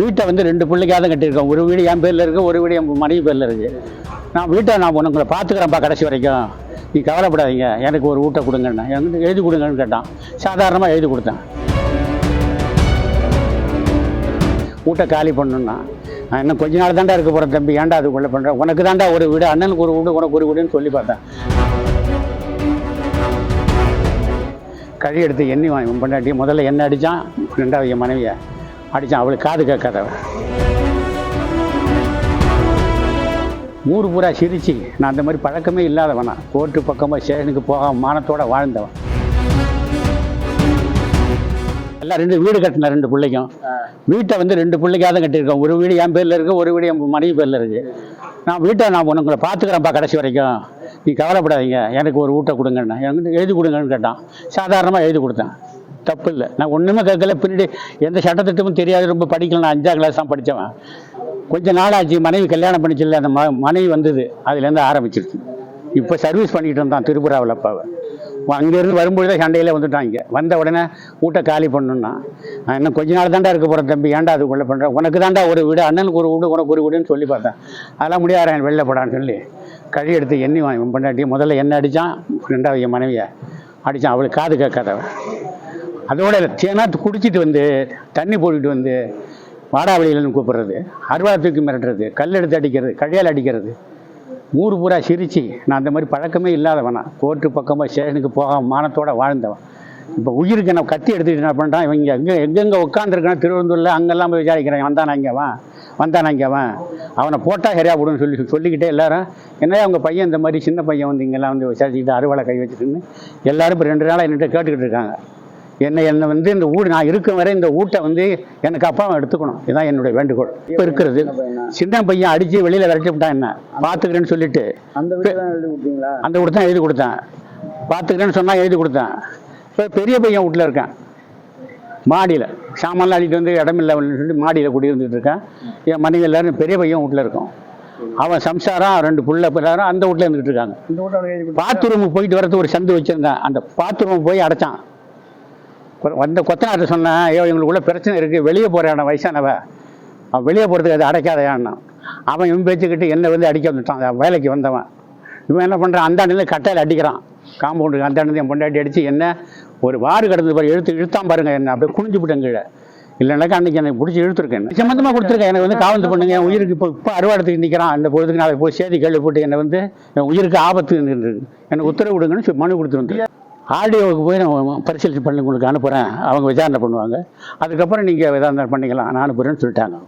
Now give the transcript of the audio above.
வீட்டை வந்து ரெண்டு பிள்ளைக்காக தான் கட்டியிருக்கோம். ஒரு வீடு என் பேரில் இருக்குது ஒரு வீடு என் மனைவி பேரில் இருக்குது நான் வீட்டை நான் உனக்குள்ள பார்த்துக்கிறேன்ப்பா கடைசி வரைக்கும். நீ கவலைப்படாதீங்க. எனக்கு ஒரு வீட்டை கொடுங்கண்ணா என்கிட்ட எழுதி கொடுங்கன்னு கேட்டான். சாதாரணமாக எழுதி கொடுத்தேன். வீட்டை காலி பண்ணுன்னா நான் இன்னும் கொஞ்ச நாள் தாண்டா இருக்க போகிறேன் தம்பி. ஏன்டா அதுக்குள்ளே பண்ணுறேன் உனக்கு தாண்டா ஒரு வீடு. அண்ணனுக்கு ஒரு வீடு உனக்கு ஒரு வீடுன்னு சொல்லி பார்த்தேன். கழி எடுத்து எண்ணி வாங்கி பொண்டாட்டி முதல்ல என்ன அடித்தான் ரெண்டாவது என் மனைவியை. அடித்தான் அவளுக்கு காது கேட்காதவன். ஊர் பூரா சிரிச்சு. நான் அந்த மாதிரி பழக்கமே இல்லாதவனா. கோர்ட்டு பக்கமாக ஸ்டேஷனுக்கு போகாம மானத்தோட வாழ்ந்தவன். எல்லாம் ரெண்டு வீடு கட்டின ரெண்டு பிள்ளைக்கும். வீட்டை வந்து ரெண்டு பிள்ளைக்காக தான் கட்டியிருக்கோம். ஒரு வீடு என் பேரில் இருக்குது ஒரு வீடு என் மனைவி பேரில் இருக்குது நான் வீட்டை நான் உங்களை பார்த்துக்கிறேன்ப்பா கடைசி வரைக்கும். நீ கவலைப்படாதீங்க. எனக்கு ஒரு வீட்டை கொடுங்கண்ணா என்கிட்ட எழுதி கொடுங்கன்னு கேட்டான். சாதாரணமாக எழுதி கொடுத்தேன். தப்பு இல்லை நான் ஒன்றுமே கேட்கல. பின்னாடி எந்த சட்டத்திட்டமும் தெரியாது. ரொம்ப படிக்கல. நான் அஞ்சாம் கிளாஸ் தான் படித்தவன். கொஞ்ச நாள் ஆச்சு மனைவி கல்யாணம் பண்ணிச்சில்ல அந்த ம மனைவி வந்தது. அதுலேருந்து ஆரம்பிச்சிருச்சு. இப்போ சர்வீஸ் பண்ணிக்கிட்டு இருந்தான் திருப்புராவில் அப்பாவை. அங்கேருந்து வரும்பொழுதே சண்டையில் வந்துட்டாங்க வந்த உடனே வீட்டை காலி பண்ணுன்னா நான் இன்னும் கொஞ்ச நாள் தாண்டா இருக்க போகிறேன் தம்பி. ஏன்டா அதுக்குள்ளே பண்ணுறேன் உனக்கு தாண்டா ஒரு வீடு. அண்ணனுக்கு ஒரு வீடு உனக்கு ஒரு வீடுன்னு சொல்லி பார்த்தேன். அதெல்லாம் முடியாது வெளில போடான்னு சொல்லி கழி எடுத்து எண்ணி வாங்கி பண்ணாட்டி முதல்ல என்ன அடித்தான் ரெண்டாவது என் மனைவியை அடித்தான் அவளுக்கு காது கேட்காதவன். அதோட தேனாத்து குடிச்சிட்டு வந்து தண்ணி போட்டுட்டு வந்து வாடாவளியிலன்னு கூப்பிட்றது அருவா தூக்கி மிரட்டுறது கல் எடுத்து அடிக்கிறது கழியால் அடிக்கிறது. ஊர் பூரா சிரிச்சு நான் அந்த மாதிரி பழக்கமே இல்லாதவனா. கோர்ட்டு பக்கமாக ஸ்டேஷனுக்கு போகாம மானத்தோடு வாழ்ந்தவன். இப்போ உயிருக்கு நான் கத்தி எடுத்துட்டு என்ன பண்ணுறான் இவங்க எங்கே எங்கெங்கே உட்காந்துருக்கான் திருவந்தூரில் அங்கெல்லாம் போய் விசாரிக்கிறேன். வந்தானா இங்கேவன் வந்தானா இங்கே அவனை போட்டால் சரியாக போடுன்னு சொல்லி சொல்லிக்கிட்டே எல்லாரும் என்ன அவங்க பையன் இந்த மாதிரி சின்ன பையன் வந்து இங்கெல்லாம் வந்து விசாரிச்சுக்கிட்டு அறுவலை கை வச்சுட்டுன்னு எல்லோரும் இப்போ ரெண்டு நாளாக என்கிட்ட கேட்டுக்கிட்டு இருக்காங்க. என்னை என்னை வந்து இந்த வீடு நான் இருக்கும் வரை இந்த வீட்டை வந்து எனக்கு அப்பாவை எடுத்துக்கணும். இதுதான் என்னுடைய வேண்டுகோள். இப்போ இருக்கிறது. சின்ன பையன் அடித்து வெளியில் விரட்டி விட்டான் என்ன? பார்த்துக்கிறேன்னு சொல்லிட்டு. அந்த அந்த வீடு தான் எழுதி கொடுத்தேன். பார்த்துக்கிறேன்னு சொன்னால் எழுதி கொடுத்தேன். இப்போ பெரிய பையன் வீட்டில் இருக்கேன். மாடியில். சாமான்லாம் அடிட்டு வந்து இடமில்லைன்னு சொல்லி மாடியில் குடியிருந்துட்டு இருக்கேன். என் மனைவி எல்லாரும் பெரிய பையன் வீட்டில் இருக்கோம். அவன் சம்சாரம் ரெண்டு புள்ள பிள்ளாரும் அந்த வீட்டில் இருந்துகிட்டு இருக்காங்க. பாத்ரூமுக்கு போயிட்டு வரது ஒரு சந்து வச்சுருந்தேன். அந்த பாத்ரூம் போய் அடைச்சான். வந்த கொத்தனார்ட்ட சொன்னேன் ஐயோ எங்களுக்குள்ள பிரச்சனை இருக்குது வெளியே போகிறேன் வயசானவ. அவன் வெளியே போகிறதுக்கு அது அடைக்காதையான்னா. அவன் இவன் பேச்சுக்கிட்டு என்னை வந்து அடிக்க வந்துட்டான் அவன் வேலைக்கு வந்தவன். இவன் என்ன பண்ணுறான் அந்த அண்ணில் கட்டையில் அடிக்கிறான். காம்பவுண்டுக்கு அந்த அண்ணன் என் பொண்டாட்டி அடித்து என்ன ஒரு வாறு கடந்து பாரு இழுத்து இழுத்தான் பாருங்க என்ன அப்படியே குனிஞ்சு விட்டேன் கீழே. இல்லைனாக்கா அன்றைக்கி எனக்கு பிடிச்சி இழுத்துருக்கேன். சம்மந்தமாக கொடுத்துருக்கேன் எனக்கு வந்து காவந்து பண்ணுங்க என் உயிருக்கு இப்போ இப்போ அறுவாடத்துக்கு நிற்கிறான் அந்த பொழுதுக்கு நாளை போய் சேதி கேள்வி போட்டு என்னை வந்து என் உயிருக்கு ஆபத்து எனக்கு உத்தரவு விடுங்கன்னு சொல்லி மனு கொடுத்துருந்தேன். ஆர்டிஓவுக்கு போய் நான் பரிசீலனை பண்ணி உங்களுக்கு அனுப்புகிறேன் அவங்க விசாரணை பண்ணுவாங்க. அதுக்கப்புறம் நீங்கள் எதாக இருந்தாலும் பண்ணிக்கலாம். நான் அனுப்புகிறேன்னு சொல்லிட்டாங்க.